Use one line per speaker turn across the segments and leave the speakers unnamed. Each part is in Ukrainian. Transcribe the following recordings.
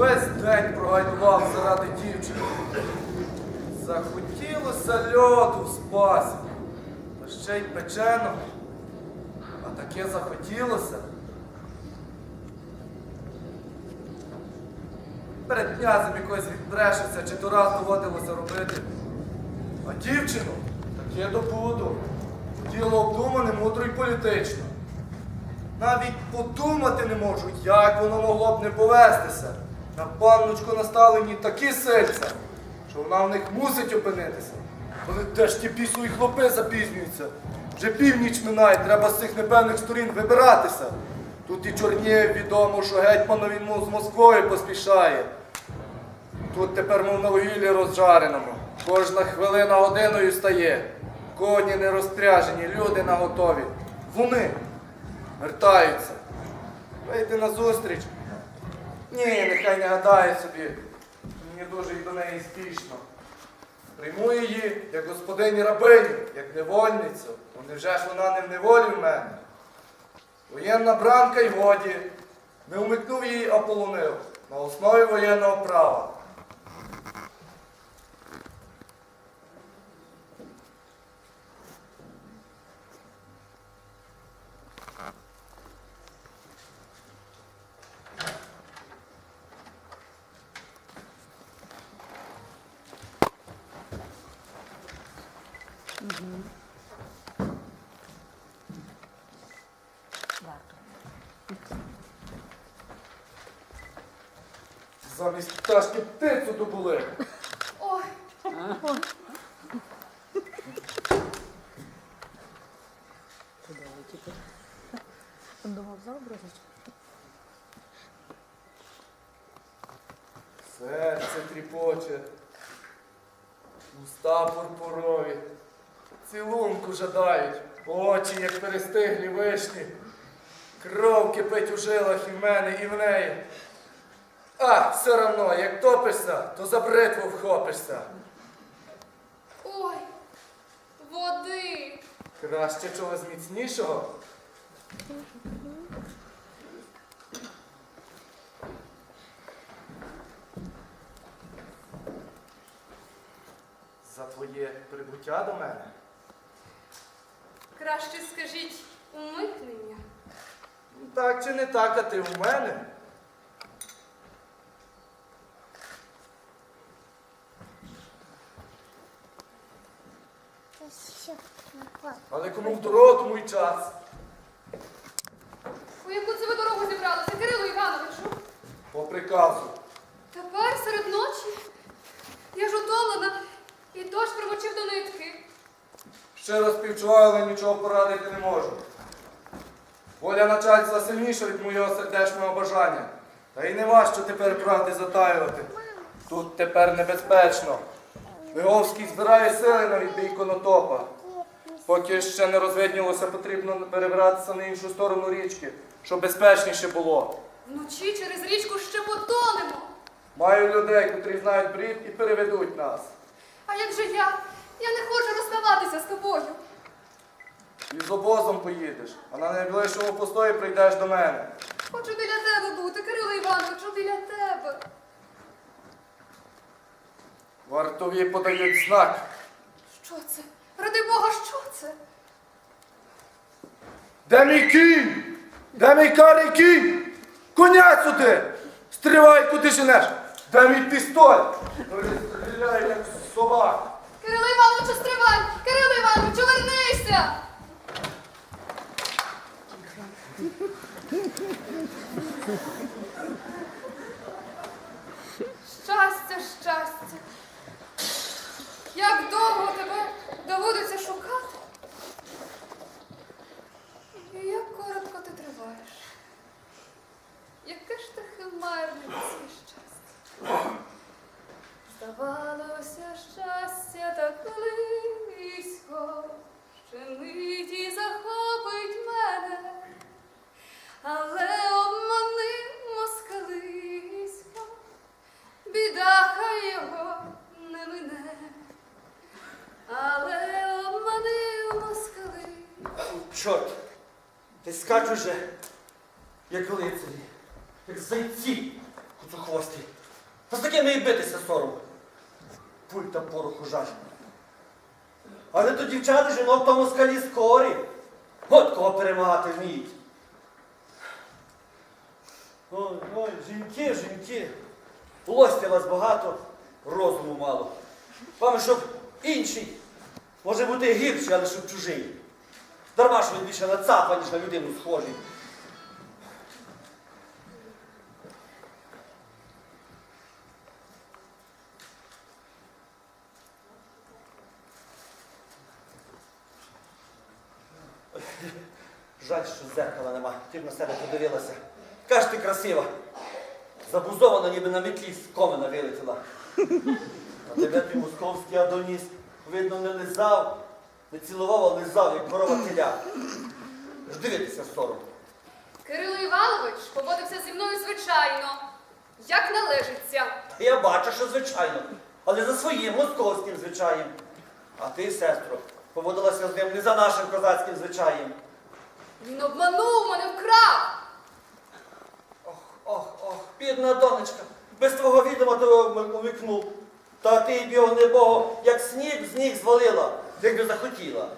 Весь день прогайдував заради дівчини. Захотілося льоду в та ще й печеного. А таке захотілося. Перед князем якось відбрешеться, чи то раз доводилося робити. А дівчину таке добуду. Діло обдумане, мудро й політично. Навіть подумати не можу, як воно могло б не повестися. На панночку наставлені такі сельця, що вона в них мусить опинитися. Але де ж ті пісні хлопи запізнюються? Вже північ минає, треба з цих непевних сторін вибиратися. Тут і Чорнєв відомо, що гетьманові з Москвою поспішає. Тут тепер мов на вугіллі розжареному. Кожна хвилина годиною стає. Коні не розпряжені, люди наготові. Вони вертаються. Вийти на зустріч. Ні, нехай не гадає собі. Мені дуже й до неї спішно. Прийму її як господині рабиню, як невольницю. Ну невже ж вона не в неволі в мене? Воєнна бранка й годі. Не умикнув її, а полонив на основі воєнного права. Замість пташки птицю добули.
Ой,
Думав, заобразить.
Серце тріпоче, уста пурпурові, цілунку жадають, очі, як перестиглі вишні, кров кипить у жилах і в мене, і в неї. А, все равно, як топишся, то за бритву вхопишся.
ой, води.
Краще чогось міцнішого. За твоє прибуття до мене.
Краще скажіть умикнення.
Так чи не так, а ти у мене? Але кому в дорогу, тому й час.
У яку це ви дорогу зібралися, Кирило Івановичу?
По приказу.
Тепер серед ночі. Я ж утомлена і дощ примочив до нитки.
Щиро співчуваю, але нічого порадити не можу. Воля начальства сильніша від моєго сердечного бажання. Та й не важче тепер правди затаювати. Тут тепер небезпечно. Виговський збирає сили на відбій конотопа. Поки ще не розвиднілося, потрібно перебратися на іншу сторону річки, щоб безпечніше було.
Вночі через річку ще потонемо.
Маю людей, котрі знають брід і переведуть нас.
А як же я? Я не хочу розставатися з тобою.
І з обозом поїдеш, а на найближчому постої прийдеш до мене.
Хочу біля тебе бути, Кирило Івановичу, біля тебе.
Вартові подають знак.
Що це? Ради Бога, що це?
Де мій кінь? Де мій карий кінь? Коня сюди! Стривай, куди женеш! Де мій пістоль? Стріляй, як собак.
Кирило Івановичу, стривай! Кирило Івановичу, вернися! Щастя, щастя! Як довго тебе доводиться шукати? І як коротко ти триваєш? Яке ж ти химерне це щастя? Щастя так близько, що захопить мене, але обманив москалисько, біда його не мине, але обманив москалисько.
Чорт, ти скачу же, як лицарі, як зайці, Куцохвості. Та з такими і битися сором. Пуль та пороху жаль. Але то дівчата жінок в тому скалі скорі. От кого перемагати вміють. Ой, ой, жінки, жінки. Лості вас багато, розуму мало. Вам, щоб інший, може бути гірший, але щоб чужий. Дарма, що він більше на цапа, ніж на людину схожий. Жаль, що зеркала нема. Ти б на себе подивилася. Каш ти красива. Забузована, ніби на метлі з комина вилетіла. А тебе ти московський Адоніс, видно, не лизав, не цілував, а лизав, як корова теля. Ж дивитися сором.
Кирило Іванович поводився зі мною звичайно, як належиться.
Я бачу, що звичайно, але за своїм московським звичаєм. А ти, сестро, поводилася з ним не за нашим козацьким звичаєм.
Він обманув мене, вкрав.
Ох, ох, ох, бідна донечка, без твого відома тебе увікнув. Та ти б його небого, як сніг з ніг звалила, якби захотіла.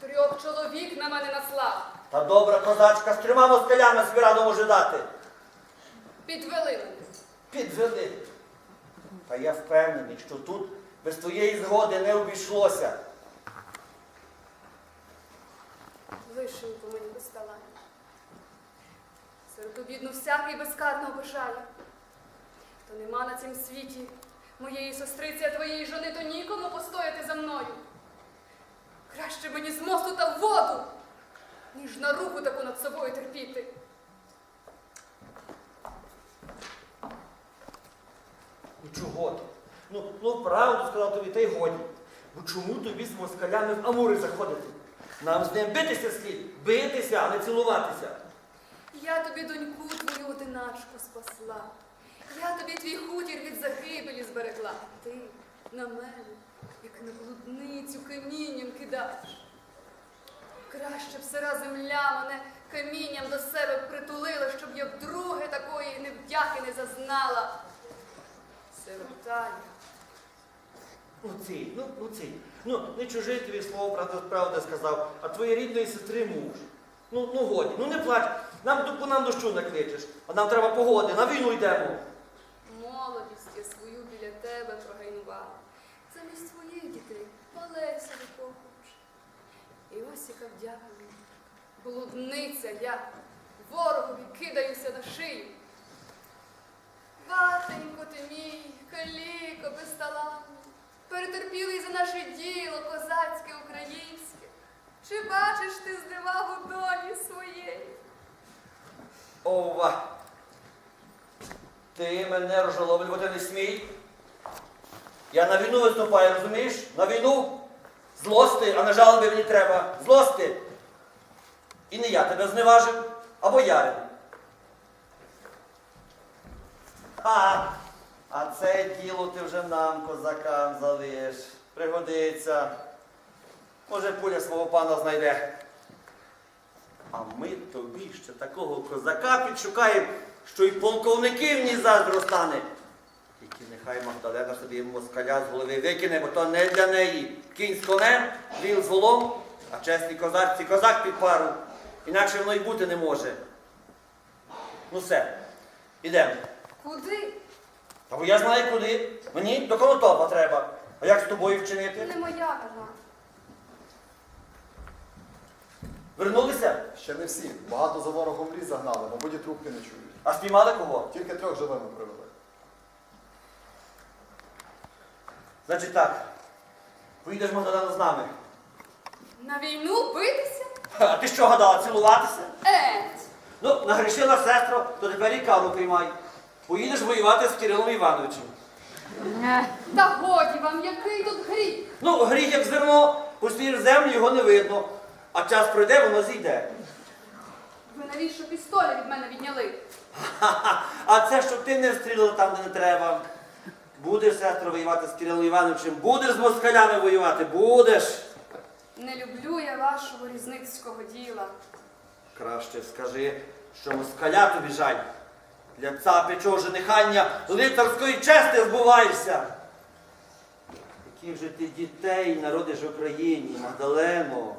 Трьох чоловік на мене наслав.
Та добра козачка з трьома москалями собі раду може дати.
Підвели мене.
Підвели. Та я впевнений, що тут без твоєї згоди не обійшлося.
Вишеньку мені постала. Серед обідну всякий безкарно обижає. То нема на цім світі моєї сестриці, а твоєї жони, то нікому постояти за мною. Краще мені з мосту та в воду, ніж на руку таку над собою терпіти.
Ну чого ти? Ну, ну правду сказав тобі, та й годі. Бо чому тобі з москалями в Амури заходити? Нам з ним битися слід, битися, а не цілуватися.
Я тобі доньку твою одиначку спасла. Я тобі твій хутір від загибелі зберегла. Ти на мене, як на блудницю, камінням кидаєш. Краще б сира земля мене камінням до себе притулила, щоб я вдруге такої невдяки не зазнала. Сиротання.
Луцій, ну, Луцій, ну не чужий тобі слово правда, правда сказав, а твоєї рідної сестри муж. Ну, ну годі, ну не плач, нам, по нам дощу накличеш, а нам треба погоди, на війну йдемо.
Молодість я свою біля тебе прогайнувала. Замість своїх дітей Олеся викохуєш. І ось яка вдяка мені. Блудниця я ворогові кидаюся на шию. Батенько ти перетерпілий за наше діло козацьке українське. Чи бачиш ти здивагу долі своєї?
Ова. Ти мене розжаловлювати не смій. Я на війну виступаю, розумієш? На війну злости, а на жалоби мені треба. Злости. І не я тебе зневажив, а боярин. А, а це діло ти вже нам, козакам, залиш. Пригодиться. Може, пуля свого пана знайде. А ми тобі ще такого козака підшукаємо, що й полковників ні заздро стане. Тільки нехай Магдалена собі москаля з голови викине, бо то не для неї. Кінь з конем, віл з волом, а чесний козак, козак під пару. Інакше воно й бути не може. Ну все, ідемо.
Куди?
Та бо я знаю куди. Мені до конотопа треба. А як з тобою вчинити?
Не моя вина.
Вернулися?
Ще не всі. Багато за ворогом ліс загнали, мабуть, і трупки не чують.
А спіймали кого?
Тільки трьох живими привели.
Значить так. Поїдеш Магдалена з нами.
На війну битися?
А ти що гадала, цілуватися?
Еть!
Ну, нагрішила сестро, то тепер і кару приймай. Поїдеш воювати з Кирилом Івановичем.
Та годі вам, який тут гріх!
Ну, гріх як зерно, пустієш землю, його не видно. А час пройде, воно зійде.
Ви навіщо пістолі від мене відняли?
Ха-ха. А це, щоб ти не встрілила там, де не треба. Будеш, сестро, воювати з Кирилом Івановичем, будеш з москалями воювати, будеш.
Не люблю я вашого різницького діла.
Краще скажи, що москаля тобі жаль. Для цапячого женихання лицарської чести вбуваєшся. Яких же ти дітей народиш в Україні, Магдалено?